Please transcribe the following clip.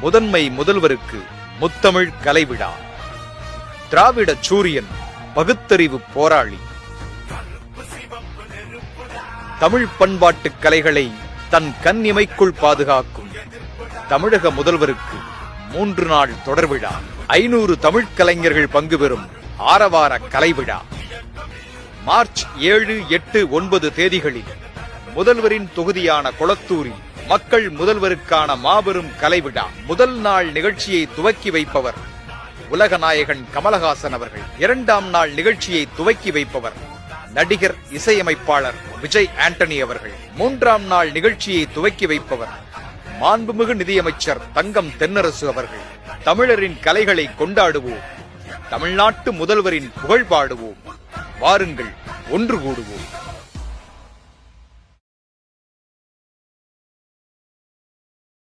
முதன்மை முதல்வருக்கு முத்தமிழ் கலைவிழா. திராவிட சூரியன் பகுத்தறிவு போராளி. தமிழ் பண்பாட்டு கலைகளை தன் கண்ணிமைக்குள் பாதுகாக்கும் தமிழக முதல்வருக்கு மூன்று நாள் தொடர் விழா. ஐநூறு தமிழ்க் கலைஞர்கள் பங்கு பெறும் ஆரவார கலைவிழா மார்ச் ஏழு எட்டு ஒன்பது தேதிகளில் முதல்வரின் தொகுதியான கொளத்தூரில் மக்கள் முதல்வருக்கான மாபெரும் கலைவிழா. முதல் நாள் நிகழ்ச்சியை துவக்கி வைப்பவர் உலகநாயகன் கமலஹாசன் அவர்கள். இரண்டாம் நாள் நிகழ்ச்சியை துவக்கி வைப்பவர் நடிகர் இசையமைப்பாளர் விஜய் ஆண்டனி அவர்கள். மூன்றாம் நாள் நிகழ்ச்சியை துவக்கி வைப்பவர் மாண்புமிகு நிதியமைச்சர் தங்கம் தென்னரசு அவர்கள். தமிழரின் கலைகளை கொண்டாடுவோம். தமிழ்நாட்டு முதல்வரின் புகழ் பாடுவோம். வாருங்கள் ஒன்று கூடுவோம்.